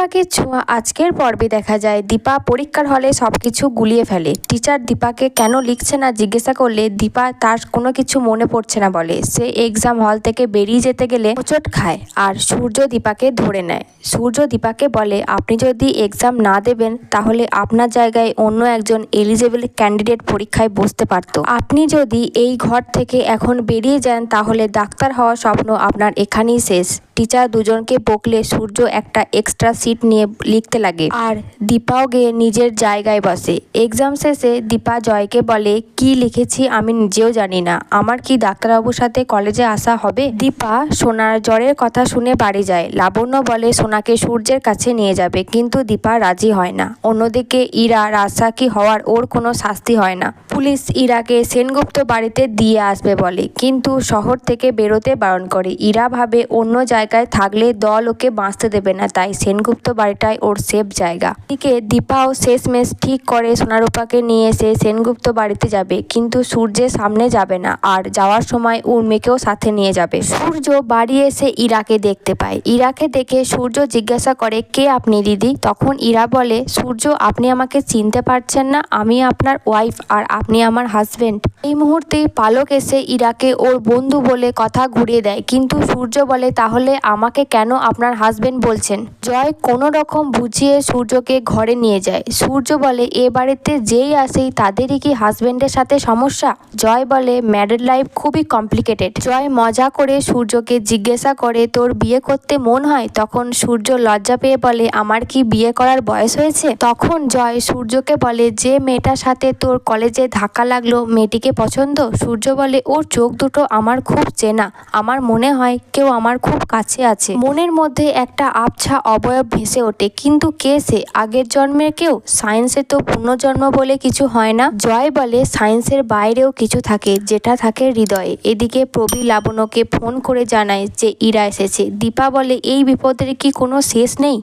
অনুরাগের ছোঁয়া আজকের পর্বে দেখা যায়। দীপা পরীক্ষার হলে সবকিছু গুলিয়ে ফেলে। টিচার দীপাকে কেন লিখছে না জিজ্ঞাসা করলে দীপা তার কোনো কিছু মনে পড়ছে না বলে। সে এক্সাম হল থেকে বেরিয়ে যেতে গেলে হোঁচট খায় আর সূর্য দীপাকে ধরে নেয়। সূর্য দীপাকে বলে, আপনি যদি এক্সাম না দেবেন, তাহলে আপনার জায়গায় অন্য একজন এলিজেবল ক্যান্ডিডেট পরীক্ষায় বসতে পারত। আপনি যদি এই ঘর থেকে এখন বেরিয়ে যান, তাহলে ডাক্তার হওয়ার স্বপ্ন আপনার এখানেই শেষ। টিচার দুজনকে বকলে সূর্য একটা এক্সট্রা সিট নিয়ে লিখতে লাগে। আর দীপাও গিয়ে নিজের জায়গায় বসে। এক্সাম শেষে দীপা জয়কে বলে, কি লিখেছি আমি নিজেও জানি না। আমার কি ডাক্তারবাবুর সাথে কলেজে আসা হবে? দীপা সোনার জ্বরের কথা শুনে বাড়ি যায়। লাবণ্য বলে, সোনাকে সূর্যের কাছে নিয়ে যাবে, কিন্তু দীপা রাজি হয় না। অন্যদিকে ইরা রাজসাক্ষী হওয়ার ওর কোনো শাস্তি হয় না। পুলিশ ইরাকে সেনগুপ্ত বাড়িতে দিয়ে আসবে বলে, কিন্তু শহর থেকে বেরোতে বারণ করে। ইরা ভাবে অন্য জায়গায় থাকলে দল ওকে বাঁচতে দেবে না, তাই সেনগুপ্ত বাড়িটাই ওর সেফ জায়গা। এদিকে দীপাও শেষমেশ ঠিক করে সোনারূপাকে নিয়ে এসে সেনগুপ্ত বাড়িতে যাবে, কিন্তু সূর্যের সামনে যাবে না আর যাওয়ার সময় উর্মিকেও সাথে নিয়ে যাবে। সূর্য বাড়ি এসে ইরাকে দেখতে পায়। ইরাকে দেখে সূর্য জিজ্ঞাসা করে, কে আপনি দিদি? তখন ইরা বলে, সূর্য, আপনি আমাকে চিনতে পারছেন না, আমি আপনার ওয়াইফ আর আপনি আমার হাজবেন্ড এই মুহূর্তে পালক এসে ইরাকে ওর বন্ধু বলে কথা ঘুরিয়ে দেয়, কিন্তু সূর্য বলে, তাহলে আমাকে কেন আপনার হাজবেন্ড বলছেন? জয় কোনো রকম বুঝিয়ে সূর্যকে ঘরে নিয়ে যায়। সূর্য বলে, এ বাড়িতে যেই আসেই তাদেরই কি হাজব্যান্ডের সাথে সমস্যা? জয় বলে ম্যারিড লাইফ খুবই কমপ্লিকেটেড জয় মজা করে সূর্যকে জিজ্ঞাসা করে, তোর বিয়ে করতে মন হয়? তখন সূর্য লজ্জা পেয়ে বলে, আমার কি বিয়ে করার বয়স হয়েছে? তখন জয় সূর্যকে বলে, যে মেয়েটার সাথে তোর কলেজে ধাক্কা লাগল, মেয়েটিকে পছন্দ? সূর্য বলে, ওর চোখ দুটো আমার খুব চেনা। আমার মনে হয় কেউ আমার খুব কাছে আছে। মনের মধ্যে একটা আবছা অবয়ব ভেসে ওঠে। কিন্তু কে সে? আগের জন্মের কেউ? সায়েন্সে তো পুনর্জন্ম বলে কিছু হয় না। জয় বলে সায়েন্সের বাইরেও কিছু থাকে, যেটা থাকে হৃদয়ে। এদিকে প্রবি লাবণ্যকে ফোন করে জানায় যে ইরা এসেছে। দীপা বলে, এই বিপদের কি কোনো শেষ নেই?